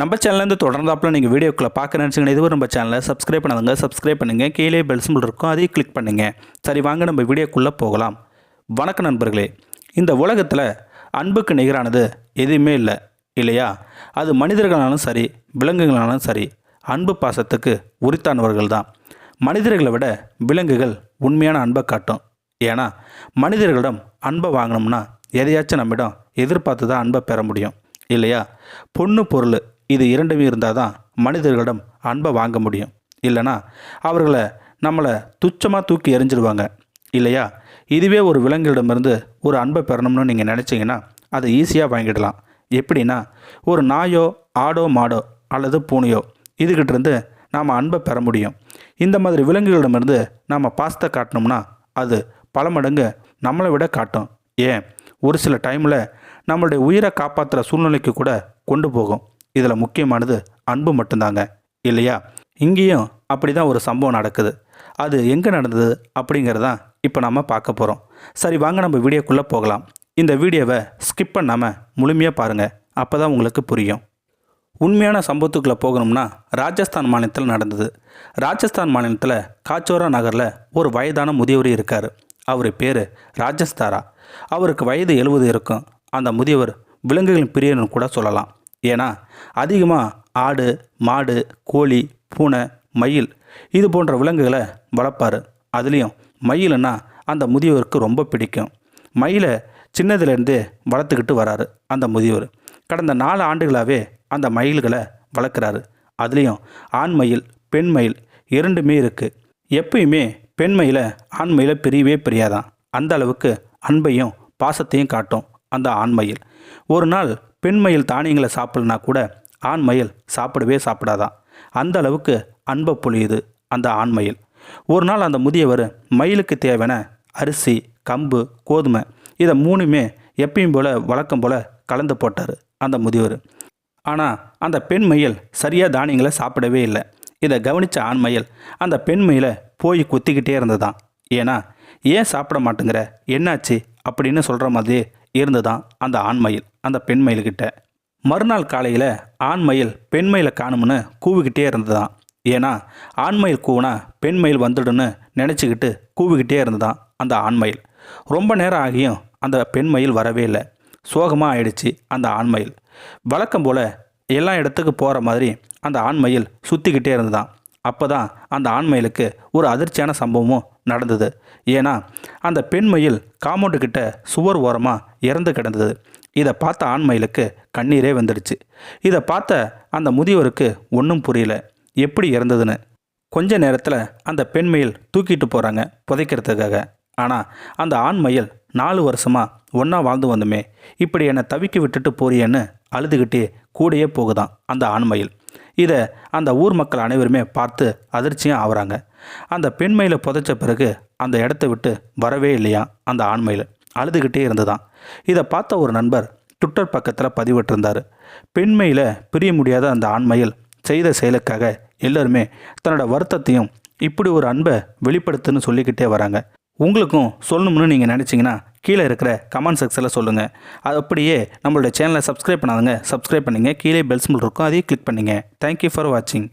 நம்ம சேனல்லேருந்து தொடர்ந்தாப்பில் நீங்கள் வீடியோக்குள்ளே பார்க்க நினச்சிங்கன்னா இதுவரை நம்ம சேனலை சப்ஸ்கிரைப் பண்ணாதுங்க சப்ஸ்கிரைப் பண்ணுங்கள் கீழே பெல் சிம்பிள் இருக்கும் அதையும் கிளிக் பண்ணுங்கள் சரி வாங்க நம்ம வீடியோக்குள்ளே போகலாம். வணக்கம் நண்பர்களே இந்த உலகத்தில் அன்புக்கு நிகரானது எதுவுமே இல்லை இல்லையா? அது மனிதர்களாலும் சரி விலங்குகளாலும் சரி அன்பு பாசத்துக்கு உரித்தானவர்கள் தான். மனிதர்களை விட விலங்குகள் உண்மையான அன்பை காட்டும். ஏன்னா மனிதர்களிடம் அன்பை வாங்கினோம்னா எதையாச்சும் நம்மிடம் எதிர்பார்த்து தான் அன்பை பெற முடியும் இல்லையா? பொண்ணு பொருள் இது இரண்டுமே இருந்தால் தான் மனிதர்களிடம் அன்பை வாங்க முடியும். இல்லைனா அவர்களை நம்மளை துச்சமாக தூக்கி எறிஞ்சிடுவாங்க இல்லையா? இதுவே ஒரு விலங்குகளிடமிருந்து ஒரு அன்பை பெறணும்னு நீங்கள் நினச்சிங்கன்னா அதை ஈஸியாக வாங்கிடலாம். எப்படின்னா ஒரு நாயோ ஆடோ மாடோ அல்லது பூனையோ இதுகிட்டேருந்து நாம் அன்பை பெற முடியும். இந்த மாதிரி விலங்குகளிடமிருந்து நாம் பாசத்தை காட்டினோம்னா அது பல மடங்கு நம்மளை விட காட்டும். ஏன்? ஒரு சில டைமில் நம்மளுடைய உயிரை காப்பாற்றுற சூழ்நிலைக்கு கூட கொண்டு போகும். இதில் முக்கியமானது அன்பு மட்டும்தாங்க. இல்லையா? இங்கேயும் அப்படி தான் ஒரு சம்பவம் நடக்குது. அது எங்கே நடந்தது அப்படிங்கிறதான் இப்போ நம்ம பார்க்க போகிறோம் சரி வாங்க நம்ம வீடியோக்குள்ளே போகலாம். இந்த வீடியோவை ஸ்கிப் பண்ணாமல் முழுமையாக பாருங்கள் அப்போ தான் உங்களுக்கு புரியும். உண்மையான சம்பவத்துக்குள்ளே போகணும்னா ராஜஸ்தான் மாநிலத்தில் நடந்தது. ராஜஸ்தான் மாநிலத்தில் காச்சோரா நகரில் ஒரு வயதான முதியவர் இருக்கார். அவர் பேர் ராஜஸ்தாரா. அவருக்கு வயது எழுபது இருக்கும். அந்த முதியவர் விலங்குகளின் பிரியர்னு கூட சொல்லலாம். ஏன்னா அதிகமாக ஆடு மாடு கோழி பூனை மயில் இது போன்ற விலங்குகளை வளர்ப்பார். அதுலேயும் மயிலுன்னா அந்த முதியவருக்கு ரொம்ப பிடிக்கும். மயிலை சின்னதுலேருந்தே வளர்த்துக்கிட்டு வராரு அந்த முதியவர் கடந்த நாலு ஆண்டுகளாகவே அந்த மயில்களை வளர்க்குறாரு. அதுலேயும் ஆண் மயில் பெண் மயில் இரண்டுமே இருக்குது எப்பயுமே பெண் மயிலை ஆண் மயிலை பிரியவே பிரியாதான். அந்த அளவுக்கு அன்பையும் பாசத்தையும் காட்டும் அந்த ஆண் மயில். ஒரு நாள் பெண் மயில் தானியங்களை சாப்பிடலனா கூட ஆண் மயில் சாப்பிடவே சாப்பிடாதான் அந்த அளவுக்கு அன்பை பொழியுது அந்த ஆண் மயில். ஒரு நாள் அந்த முதியவர் மயிலுக்கு தேவையான அரிசி கம்பு கோதுமை இதை மூணுமே எப்பயும் போல் வழக்கம் போல் கலந்து போட்டார் அந்த முதியவர். ஆனால் அந்த பெண் மயில் சரியாக தானியங்களை சாப்பிடவே இல்லை. இதை கவனித்த ஆண் மயில் அந்த பெண் மயிலை போய் குத்திக்கிட்டே இருந்ததான் ஏன்னா ஏன் சாப்பிட மாட்டேங்கிற? என்னாச்சு? அப்படின்னு சொல்கிற மாதிரி இருந்துதான் அந்த ஆண் மயில் அந்த பெண் மயில்கிட்ட. மறுநாள் காலையில் ஆண் மயில் பெண் மயிலை காணும்னு கூவிக்கிட்டே இருந்ததான் ஏன்னா ஆண் மயில் பெண்மயில் பெண் மயில் வந்துடுன்னு நினச்சிக்கிட்டு கூவிக்கிட்டே இருந்ததான் அந்த ஆண் மயில். ரொம்ப நேரம் ஆகியும் அந்த பெண் மயில் வரவே இல்லை. சோகமாக ஆயிடுச்சு அந்த ஆண் மயில். வழக்கம் போல் எல்லா இடத்துக்கு போகிற மாதிரி அந்த ஆண் மயில் சுற்றிக்கிட்டே இருந்ததான் அப்போ தான் அந்த ஆண் மயிலுக்கு ஒரு அதிர்ச்சியான சம்பவமும் நடந்தது. ஏன்னா அந்த பெண் மயில் காம்பவுண்டு கிட்ட சுவர் ஓரமாக இறந்து கிடந்தது. இதை பார்த்த ஆண் மயிலுக்கு கண்ணீரே வந்துடுச்சு இதை பார்த்த அந்த முதியவருக்கு ஒன்றும் புரியல. எப்படி இறந்ததுன்னு. கொஞ்ச நேரத்தில் அந்த பெண் மயில் தூக்கிட்டு போகிறாங்க புதைக்கிறதுக்காக. ஆனால் அந்த ஆண் மயில் நாலு வருஷமாக ஒன்றா வாழ்ந்து வந்தோமே. இப்படி என்னை தவிக்க விட்டுட்டு போறியேன்னு அழுதுகிட்டே கூடயே போகுதான் அந்த ஆண் மயில் இதை அந்த ஊர் மக்கள் அனைவருமே பார்த்து அதிர்ச்சியாக ஆகுறாங்க அந்த பெண்மையில் புதைச்ச பிறகு அந்த இடத்த விட்டு வரவே இல்லையா? அந்த ஆண்மையில் அழுதுகிட்டே இருந்துதான். இதை பார்த்த ஒரு நண்பர் ட்விட்டர் பக்கத்தில் பதிவிட்டிருந்தார். பெண்மையில் பிரிய முடியாத அந்த ஆண்மையில் செய்த செயலுக்காக எல்லாருமே தன்னோட வருத்தத்தையும் இப்படி ஒரு அன்பை வெளிப்படுத்துன்னு சொல்லிக்கிட்டே வராங்க. உங்களுக்கும் சொல்லணும்னு நீங்கள் நினச்சிங்கன்னா கீழே இருக்கிற கமெண்ட் செக்ஷனில் சொல்லுங்கள் அது அப்படியே நம்மளோட சேனலை சப்ஸ்கிரைப் பண்ணாதுங்க. சப்ஸ்கிரைப் பண்ணுங்கள் கீழே பெல் சிம்பிள் இருக்கும். அதையும் கிளிக் பண்ணுங்கள் தேங்க்யூ ஃபார் வாட்சிங்